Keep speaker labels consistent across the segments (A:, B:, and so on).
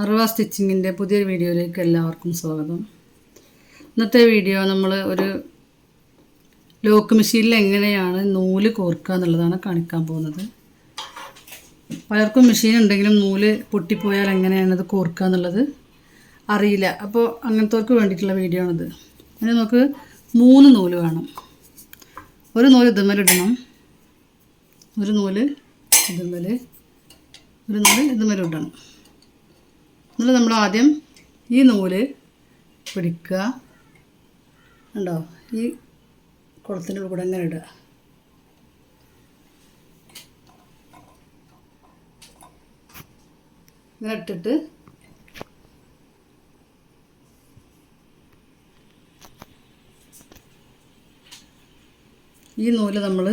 A: അറുവ സ്റ്റിച്ചിങ്ങിന്റെ പുതിയൊരു വീഡിയോയിലേക്ക് എല്ലാവർക്കും സ്വാഗതം. ഇന്നത്തെ വീഡിയോ നമ്മൾ ഒരു ലോക്ക് മെഷീനിൽ എങ്ങനെയാണ് നൂൽ കോർക്കുക എന്നുള്ളതാണ് കാണിക്കാൻ പോകുന്നത്. പലർക്കും മെഷീൻ ഉണ്ടെങ്കിലും നൂൽ പൊട്ടിപ്പോയാൽ എങ്ങനെയാണത് കോർക്കുക എന്നുള്ളത് അറിയില്ല. അപ്പോൾ അങ്ങനത്തവർക്ക് വേണ്ടിയിട്ടുള്ള വീഡിയോ ആണിത്. അതിന് നമുക്ക് മൂന്ന് നൂൽ വേണം. ഒരു നൂൽ ഇതുമ്മലിടണം ഒരു നൂൽ ഇതുമ്മൽ ഒരു നൂൽ ഇതുമ്മൽ ഇടണം. എന്നിട്ട് നമ്മൾ ആദ്യം ഈ നൂൽ പിടിക്കുക. ഉണ്ടോ ഈ കുളത്തിന്റെ കൂടെ ഇങ്ങനെ ഇടുക. ഇങ്ങനെ ഇട്ടിട്ട് ഈ നൂൽ നമ്മൾ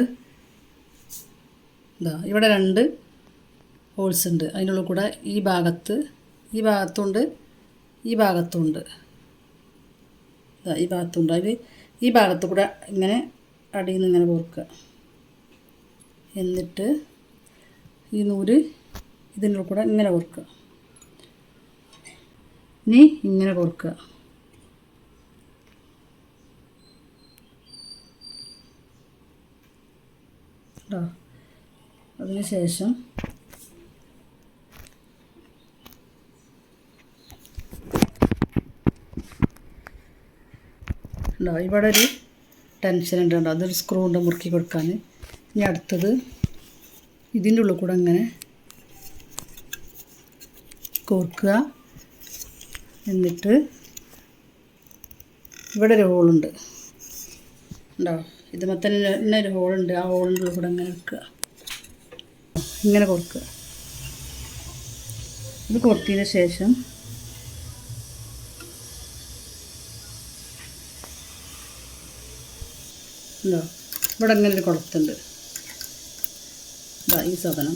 A: ഇതാ ഇവിടെ രണ്ട് ഹോൾസ് ഉണ്ട്. അതിനുള്ളിൽ കൂടെ ഈ ഭാഗത്ത് ഈ ഭാഗത്തുണ്ട് ഈ ഭാഗത്തുണ്ട്. ഈ ഭാഗത്തുണ്ട്. അതിൽ ഈ ഭാഗത്ത് കൂടെ ഇങ്ങനെ അടിയിൽ നിന്ന് ഇങ്ങനെ കോർക്കുക എന്നിട്ട് ഈ നൂൽ ഇതിന്റെ കൂടെ ഇങ്ങനെ കോർക്കുക ഇനി ഇങ്ങനെ കോർക്കുക കേട്ടോ അതിന് ശേഷം ഉണ്ടോ? ഇവിടെ ഒരു ടെൻഷൻ ഉണ്ട് കേട്ടോ അതൊരു സ്ക്രൂ ഉണ്ട് മുറുക്കി കൊടുക്കാൻ. ഇനി അടുത്തത് ഇതിന്റെ ഉള്ളിൽ കൂടെ അങ്ങനെ കോർക്കുക. എന്നിട്ട് ഇവിടെ ഒരു ഹോളുണ്ട് ഉണ്ടോ. ഇത് മൊത്തം തന്നെ ഒരു ഹോളുണ്ട് ആ ഹോളിന്റെ ഉള്ളിൽ കൂടെ അങ്ങനെ വെക്കുക. ഇങ്ങനെ കൊടുക്കുക ഇത് കൊടുത്തതിന് ശേഷം ഉണ്ടോ ഇവിടെ ഇങ്ങനെ ഒരു കുളത്തുണ്ട്. ഈ സാധനം.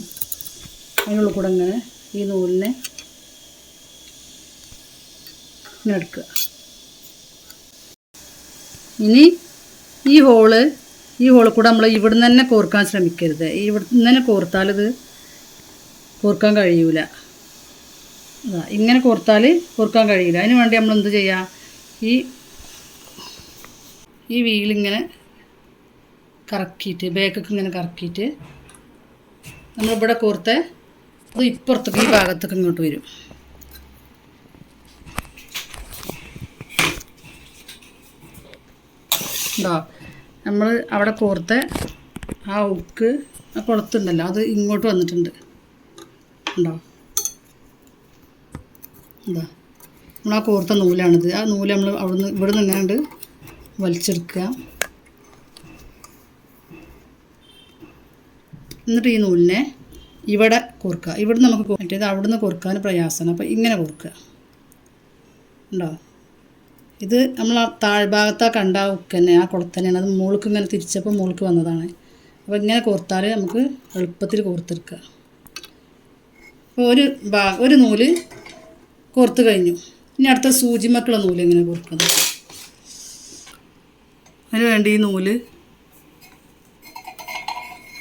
A: അതിനുള്ള കൂടെ ഇങ്ങനെ ഈ നൂലിനെ എടുക്കുക. ഇനി ഈ ഹോൾ ഈ ഹോളിൽ കൂടെ നമ്മൾ ഇവിടുന്ന് തന്നെ കോർക്കാൻ ശ്രമിക്കരുത്. ഇവിടുന്ന് തന്നെ കോർത്താൽ ഇത് കോർക്കാൻ കഴിയൂല. ഇങ്ങനെ കോർത്താൽ കോർക്കാൻ കഴിയില്ല അതിന് വേണ്ടി നമ്മൾ എന്ത് ചെയ്യുക ഈ ഈ വീലിങ്ങനെ കറക്കിയിട്ട് ബേക്കൊക്കെ ഇങ്ങനെ കറക്കിയിട്ട് നമ്മളിവിടെ കോർത്ത് അത് ഇപ്പുറത്തേക്ക് ഈ ഭാഗത്തേക്ക് ഇങ്ങോട്ട് വരും. ഉണ്ടോ നമ്മൾ അവിടെ കോർത്ത ആ ഉക്ക് ആ കുളത്തുണ്ടല്ലോ അത് ഇങ്ങോട്ട് വന്നിട്ടുണ്ട്. ഉണ്ടോ എന്താ നമ്മൾ ആ കോർത്ത നൂലാണിത്. ആ നൂൽ നമ്മൾ അവിടുന്ന് ഇവിടെ നിന്നാണ്ട് വലിച്ചെടുക്കുക. എന്നിട്ട് ഈ നൂലിനെ ഇവിടെ കുറുക്കുക ഇവിടെ നമുക്ക് മറ്റേത് അവിടുന്ന് കുറുക്കാൻ പ്രയാസമാണ്. അപ്പോൾ ഇങ്ങനെ കുറുക്കുക ഉണ്ടോ? ഇത് നമ്മൾ ആ താഴ്ഭാഗത്താ കണ്ട ഉക്ക് തന്നെ ആ കുളത്തന്നെയാണ് അത് മുകൾക്ക് ഇങ്ങനെ തിരിച്ചപ്പോൾ മുകൾക്ക് വന്നതാണ്. അപ്പോൾ ഇങ്ങനെ കോർത്താൽ നമുക്ക് എളുപ്പത്തിൽ കോർത്തെടുക്കുക. അപ്പോൾ ഒരു ഭാ ഒരു നൂൽ കോർത്ത് കഴിഞ്ഞു. ഇനി അടുത്ത സൂചിമക്കുള്ള നൂൽ എങ്ങനെ കോർക്കുന്നത് അതിന് വേണ്ടി ഈ നൂൽ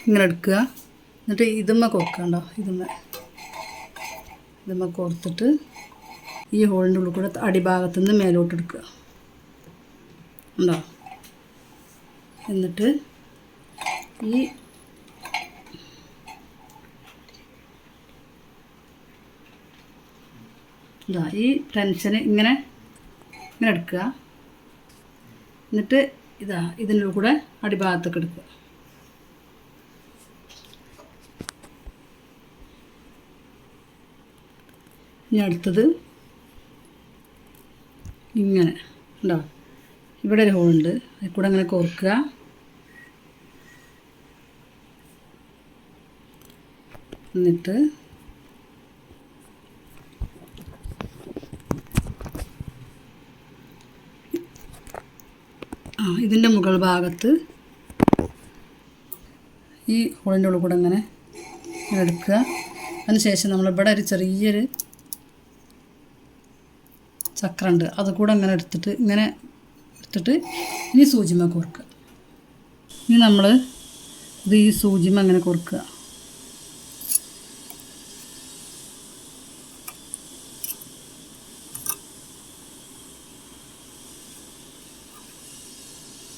A: ഇങ്ങനെ എടുക്കുക. എന്നിട്ട് ഇതുമ്മ കൊക്കണ്ടോ ഇതുമ്മ. ഇതുമ്മ കോർത്തിട്ട് ഈ ഹോളിന്റെ ഉള്ളിൽ കൂടെ അടിഭാഗത്തു നിന്ന് മേലോട്ട് എടുക്കുക. ഉണ്ടോ? എന്നിട്ട് ഈ ഇതാ ഈ ടെൻഷന് ഇങ്ങനെ ഇങ്ങനെ എടുക്കുക. എന്നിട്ട് ഇതാ ഇതിന്റെ കൂടെ അടിഭാഗത്തൊക്കെ എടുക്കുക. ഇനി അടുത്തത് ഇങ്ങനെ. ഉണ്ടോ ഇവിടെ ഒരു ഹോളുണ്ട്. അതിൽ കൂടെ അങ്ങനെ കോർക്കുക. എന്നിട്ട് ആ ഇതിന്റെ മുകൾ ഭാഗത്ത് ഈ ഹോളിന്റെ ഉള്ളിൽ കൂടെ അങ്ങനെ എടുക്കുക. അതിനുശേഷം നമ്മളിവിടെ ഒരു ചെറിയൊരു ചക്ര ഉണ്ട് അതുകൂടെ ഇങ്ങനെ എടുത്തിട്ട് ഇങ്ങനെ എടുത്തിട്ട് ഇനി സൂചിമ കുറുക്കുക ഇനി നമ്മൾ ഇത് ഈ സൂചിമ അങ്ങനെ കുറുക്കുക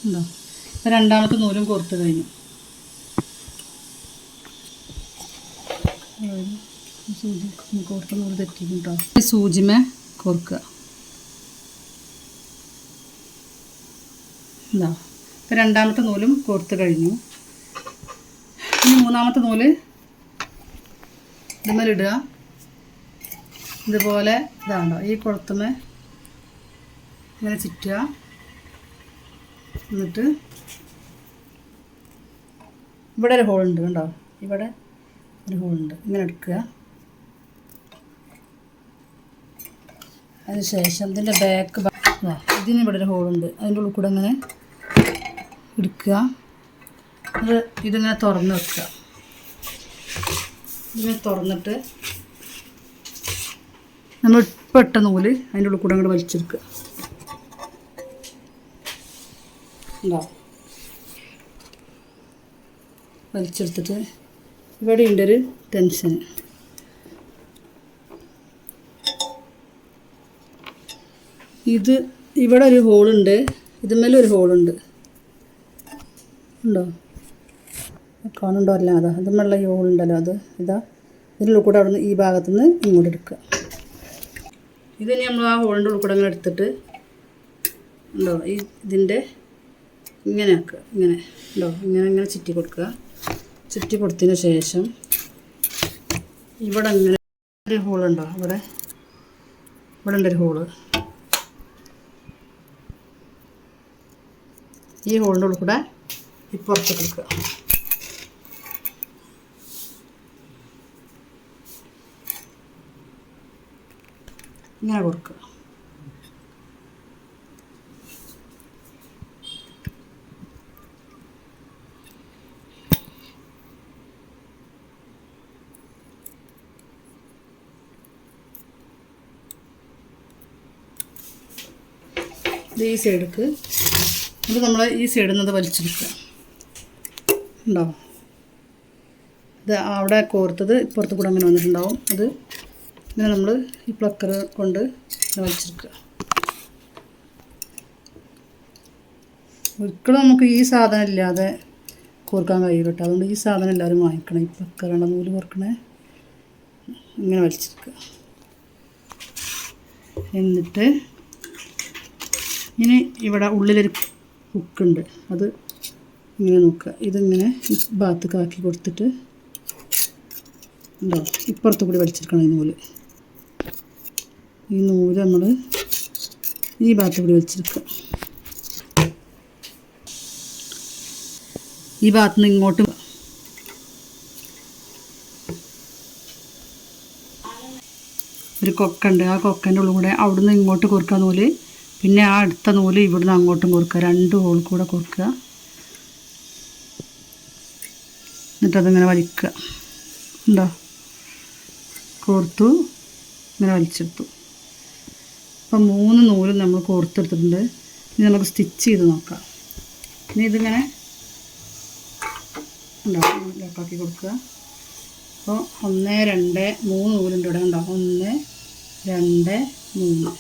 A: ഉണ്ടോ ഇപ്പം രണ്ടാമത്തെ നൂലും കോർത്ത് കഴിഞ്ഞു. സൂചി കോർത്ത് നൂൽ തെറ്റിക്കും കേട്ടോ സൂചിമ കുറുക്കുക എന്താ ഇപ്പം രണ്ടാമത്തെ നൂലും കോർത്ത് കഴിഞ്ഞു. ഇനി മൂന്നാമത്തെ നൂൽ ഇടുക. ഇതുപോലെ ഇതാണ്ടോ ഈ കുളത്തുമേ ഇങ്ങനെ ചുറ്റുക. എന്നിട്ട് ഇവിടെ ഒരു ഹോളുണ്ട് കണ്ടോ ഇവിടെ ഒരു ഹോളുണ്ട് ഇങ്ങനെ എടുക്കുക. അതിന് ശേഷം ഇതിന്റെ ബാക്ക് ഇതിന് ഇവിടെ ഒരു ഹോളുണ്ട് അതിന്റെ ഉള്ളിൽ കൂടെ ഇങ്ങനെ എടുക്കുക അത് ഇതിങ്ങനെ തുറന്ന് വെക്കുക. ഇതിനെ തുറന്നിട്ട് നമ്മൾ പെട്ട നൂൽ അതിന്റെ ഉള്ളിൽ കൂടെ അങ്ങോട്ട് വലിച്ചെടുക്കുക. വലിച്ചെടുത്തിട്ട് ഇവിടെ ഉണ്ട് ഒരു ടെൻഷൻ. ഇത് ഇവിടെ ഒരു ഹോളുണ്ട്. ഇതുമേലൊരു ഹോളുണ്ട്. ഉണ്ടോ? കാണുന്നുണ്ടോ അല്ല? അതാ ഇതുമുള്ള ഈ ഹോളുണ്ടല്ലോ അത് ഇതാ. ഇതിന്റെ കൂടെ അവിടെ ഈ ഭാഗത്തു നിന്ന് ഇങ്ങോട്ട് എടുക്കുക. ഇത് നമ്മൾ ആ ഹോളിന്റെ ഉൾക്കൂടെ കൂടെ അങ്ങനെ എടുത്തിട്ട് ഉണ്ടോ ഈ ഇതിന്റെ ഇങ്ങനെ ആക്കുക. ഇങ്ങനെ ഉണ്ടോ? ഇങ്ങനെ ഇങ്ങനെ ചുറ്റി കൊടുക്കുക. ചുറ്റി കൊടുത്തതിന് ശേഷം ഇവിടെ അങ്ങനെ ഒരു ഹോളുണ്ടോ ഇവിടെ ഇവിടെ ഉണ്ട് ഒരു ഹോൾ ഈ ഹോളിന്റെ ഉള്ളിൽ കൂടെ ഇപ്പുറത്ത് കൊടുക്കുക. ഇങ്ങനെ കൊടുക്കുക. ഈ സൈഡിക്ക് ഇത് നമ്മൾ ഈ സൈഡിൽ നിന്ന് വലിച്ചെടുക്കുക. ഉണ്ടോ ഇത് അവിടെ കോർത്തത് ഇപ്പുറത്ത് കൂടെ അങ്ങനെ വന്നിട്ടുണ്ടാവും. അത് ഇങ്ങനെ നമ്മൾ ഈ പ്ലക്കർ കൊണ്ട് വലിച്ചെടുക്കുക ഒരിക്കലും നമുക്ക് ഈ സാധനം ഇല്ലാതെ കോർക്കാൻ കഴിയില്ല കേട്ടോ. അതുകൊണ്ട് ഈ സാധനം എല്ലാവരും വാങ്ങിക്കണം. ഈ പ്ലക്കറുടെ നൂൽ കോർക്കണേ? ഇങ്ങനെ വലിച്ചെടുക്കുക എന്നിട്ട് ഇനി ഇവിടെ ഉള്ളിലൊരു ഹുക്കുണ്ട് അത് ഇങ്ങനെ നോക്കുക. ഇതിങ്ങനെ ഭാഗത്തേക്ക് ആക്കി കൊടുത്തിട്ട് ഉണ്ടോ? ഇപ്പുറത്തു കൂടി വലിച്ചെടുക്കണം ഈ നൂൽ. ഈ നൂൽ നമ്മൾ ഈ ഭാഗത്ത് കൂടി വലിച്ചെടുക്കുക. ഈ ഭാഗത്ത് നിന്ന് ഇങ്ങോട്ട് ഒരു കൊക്കുണ്ട്. ആ കൊക്കന്റെ ഉള്ളിൽ കൂടെ അവിടുന്ന് ഇങ്ങോട്ട് കൊടുക്കുക നൂൽ. പിന്നെ ആ അടുത്ത നൂൽ ഇവിടുന്ന് അങ്ങോട്ടും കൊടുക്കുക രണ്ട് ഹോൾ കൂടെ കൊടുക്കുക എന്നിട്ടതിങ്ങനെ വലിക്കുക. ഉണ്ടോ കോർത്തു. ഇങ്ങനെ വലിച്ചെടുത്തു. അപ്പം മൂന്ന് നൂലും നമ്മൾ കോർത്തെടുത്തിട്ടുണ്ട്. ഇനി നമുക്ക് സ്റ്റിച്ച് ചെയ്ത് നോക്കാം. ഇനി ഇതിങ്ങനെ ഉണ്ടാവും ലോക്കാക്കി കൊടുക്കുക. അപ്പോൾ ഒന്ന് രണ്ട് മൂന്ന് നൂലുണ്ട് ഇവിടെ ഉണ്ടാവും ഒന്ന് രണ്ട് മൂന്ന്.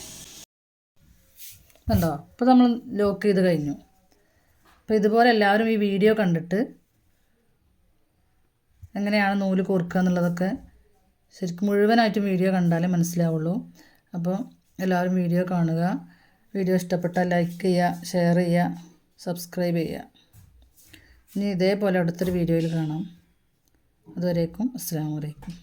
A: ഉണ്ടോ അപ്പോൾ നമ്മൾ ലോക്ക് ചെയ്ത് കഴിഞ്ഞു. അപ്പോൾ ഇതുപോലെ എല്ലാവരും ഈ വീഡിയോ കണ്ടിട്ട് എങ്ങനെയാണ് നൂൽ കോർക്കുക എന്നുള്ളതൊക്കെ ശരിക്കും മുഴുവനായിട്ടും വീഡിയോ കണ്ടാലേ മനസ്സിലാവുള്ളൂ. അപ്പോൾ എല്ലാവരും വീഡിയോ കാണുക. വീഡിയോ ഇഷ്ടപ്പെട്ടാൽ ലൈക്ക് ചെയ്യുക ഷെയർ ചെയ്യുക സബ്സ്ക്രൈബ് ചെയ്യുക. ഇനി ഇതേപോലെ അടുത്തൊരു വീഡിയോയിൽ കാണാം. അതുവരേക്കും അസ്സാം വലൈക്കും